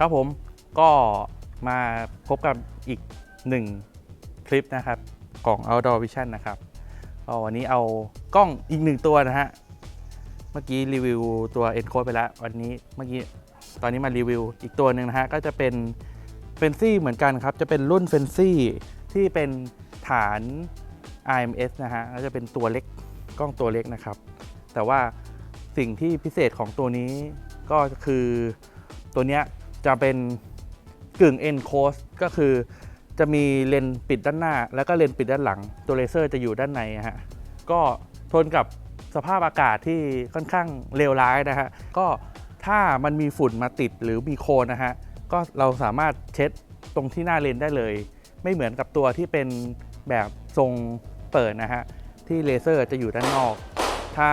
ครับผมก็มาพบกับอีกหนึ่งคลิปนะครับของ Outdoor Vision นะครับก็วันนี้เอากล้องอีกหนึ่งตัวนะฮะ เมื่อกี้รีวิวตัว Encode ไปแล้ว วันนี้เมื่อกี้ตอนนี้มารีวิวอีกตัวหนึ่งนะฮะ ก็จะเป็นเฟนซี่เหมือนกันครับ จะเป็นรุ่นเฟนซี่ที่เป็นฐาน IMS นะฮะก็จะเป็นตัวเล็กกล้องตัวเล็กนะครับ แต่ว่าสิ่งที่พิเศษของตัวนี้ก็คือตัวเนี้ย จะเป็นกึ่ง enclose ก็คือจะมีเลนปิดด้านหน้า แล้วก็เลนปิดด้านหลัง ตัวเลเซอร์จะอยู่ด้านในฮะก็ทนกับสภาพอากาศที่ค่อนข้างเลวร้ายนะฮะก็ถ้ามันมีฝุ่นมาติดหรือมีโคลนนะฮะก็เราสามารถเช็ดตรงที่หน้าเลนได้เลย ไม่เหมือนกับตัวที่เป็นแบบทรงเปิดนะฮะที่เลเซอร์จะอยู่ด้านนอก ถ้า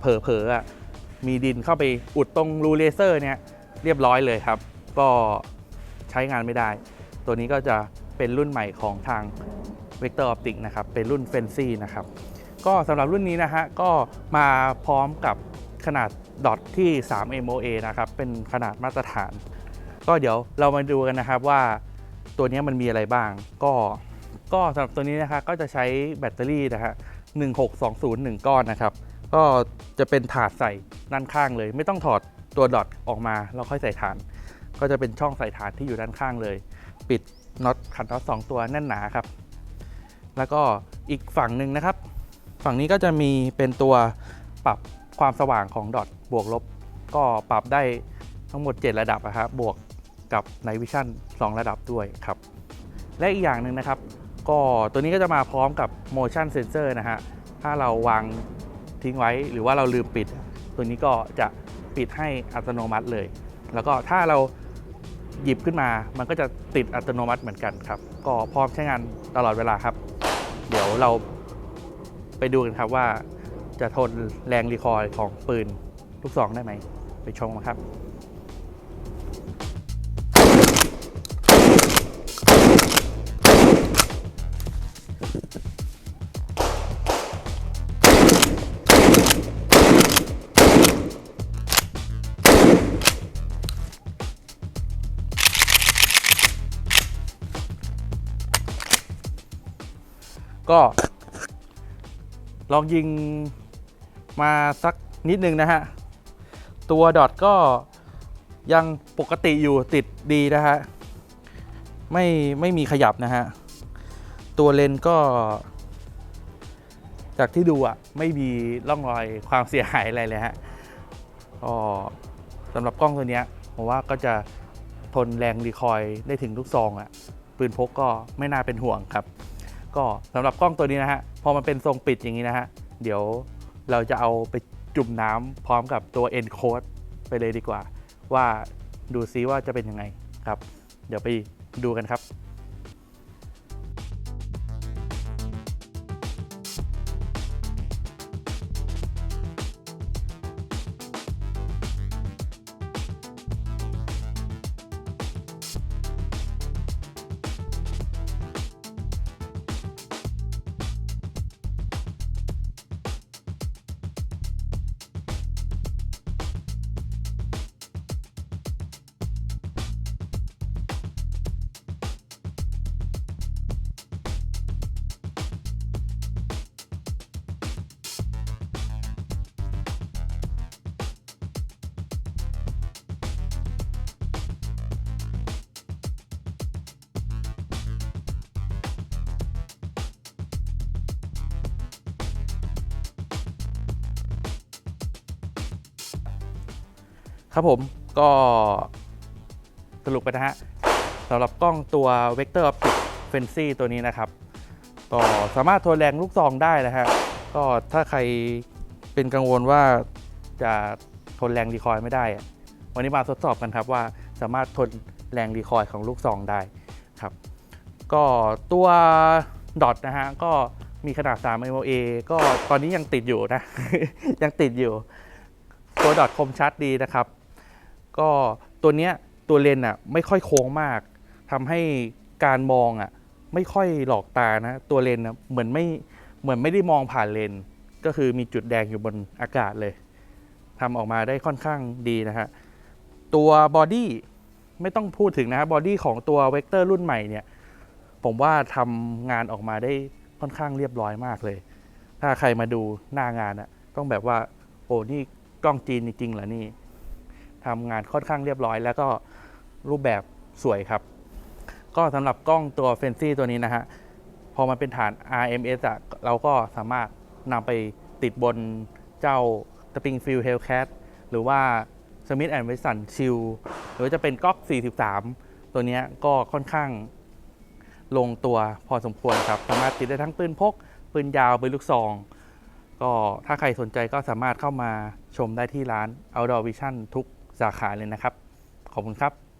เผลอๆมีดินเข้าไปอุดตรงรูเลเซอร์เนี่ยเรียบร้อยเลยครับ ก็ใช้งานไม่ได้ ตัวนี้ก็จะเป็นรุ่นใหม่ของทาง Vector Optic นะครับ เป็นรุ่น Fancy นะครับ ก็สำหรับรุ่นนี้นะฮะ ก็มาพร้อมกับขนาดดอทที่ 3 MOA นะครับ เป็นขนาดมาตรฐาน ก็เดี๋ยวเรามาดูกันนะครับว่าตัวนี้มันมีอะไรบ้าง ก็ก็สำหรับตัวนี้นะคะก็จะใช้แบตเตอรี่นะฮะ16201 ก้อนนะครับ ก็จะเป็นถาดใส่ด้านข้างเลย ไม่ต้องถอดตัวดอทออกมาแล้วค่อยใส่ฐาน ก็จะเป็นช่องใส่ฐานที่อยู่ด้านข้างเลย ปิดน็อตขันน็อตสองตัวแน่นหนาครับ แล้วก็อีกฝั่งหนึ่งนะครับ ฝั่งนี้ก็จะมีเป็นตัวปรับความสว่างของดอทบวกลบ ก็ปรับได้ทั้งหมด 7 ระดับนะครับบวกกับ Night Vision 2ระดับด้วยครับ และอีกอย่างหนึ่งนะครับ ก็ตัวนี้ก็จะมาพร้อมกับ motion sensor นะฮะถ้าเราวางทิ้งไว้หรือว่าเราลืมปิด ตัวนี้ก็จะปิดให้อัตโนมัติเลย แล้วก็ถ้าเรา หยิบขึ้นมา มันก็จะติดอัตโนมัติเหมือนกันครับ ก็พร้อมใช้งานตลอดเวลาครับ เดี๋ยวเราไปดูกันครับว่าจะทนแรงรีคอยล์ของปืนลูกซองได้ไหม ไปชมกันครับ ก็ ลองยิงมาสักนิดนึงนะฮะ ตัวดอทก็ยังปกติอยู่ติดดีนะฮะ ไม่ไม่มีขยับนะฮะ ตัวเลนส์ก็ จากที่ดูอะไม่มีร่องรอยความเสียหายอะไรเลยฮะก็สำหรับกล้องตัวนี้ผมว่าก็จะทนแรงรีคอยล์ได้ถึงลูกซองอะปืนพกก็ไม่น่าเป็นห่วงครับ ก็สำหรับกล้องตัวนี้นะฮะพอมันเป็นทรงปิดอย่างนี้นะฮะเดี๋ยวเราจะเอาไปจุ่มน้ำพร้อมกับตัว encode ไปเลยดีกว่า ว่าดูซิว่าจะเป็นยังไงครับ เดี๋ยวไปดูกันครับ ครับผมก็สรุปไปนะฮะสำหรับกล้องตัว Vector Optic Fancy ตัวนี้นะครับ ก็สามารถทนแรงลูกซองได้นะฮะก็ถ้าใครเป็นกังวลว่าจะทนแรงรีคอยล์ไม่ได้อะวันนี้มาทดสอบกันครับว่าสามารถทนแรงรีคอยล์ของลูกซองได้ครับ ก็ตัวดอทนะฮะก็มีขนาด 3 MOA ก็ตอนนี้ยังติดอยู่นะ ยังติดอยู่ ตัวดอทคมชัดดีนะครับ ก็ตัวเนี้ยตัวเลนส์อะไม่ค่อยโค้งมากทำให้การมองอะไม่ค่อยหลอกตานะ ตัวเลนส์อะเหมือนไม่เหมือนไม่ได้มองผ่านเลนก็คือมีจุดแดงอยู่บนอากาศเลยทำออกมาได้ค่อนข้างดีนะฮะตัวบอดี้ไม่ต้องพูดถึงนะครับบอดี้ของตัวเวกเตอร์รุ่นใหม่เนี่ย ผมว่าทำงานออกมาได้ค่อนข้างเรียบร้อยมากเลย ถ้าใครมาดูหน้างานอะต้องแบบว่า โอ้นี่กล้องจีนจริงๆเหรอนี่ ทำงานค่อนข้างเรียบร้อย แล้วก็รูปแบบสวยครับ ก็สำหรับกล้องตัวเฟนซี่ตัวนี้นะฮะ พอมันเป็นฐาน RMS อะเราก็สามารถนำไปติดบนเจ้า Springfield Hellcat หรือว่า Smith Wesson Shield หรือว่าจะเป็นก๊อก 43 ตัวนี้ก็ค่อนข้างลงตัวพอสมควรครับ สามารถติดได้ทั้งปืนพก ปืนยาว ปืนลูกซอง ก็ถ้าใครสนใจก็สามารถเข้ามาชมได้ที่ร้าน Outdoor Vision ทุก สาขาเลยนะครับ ขอบคุณครับ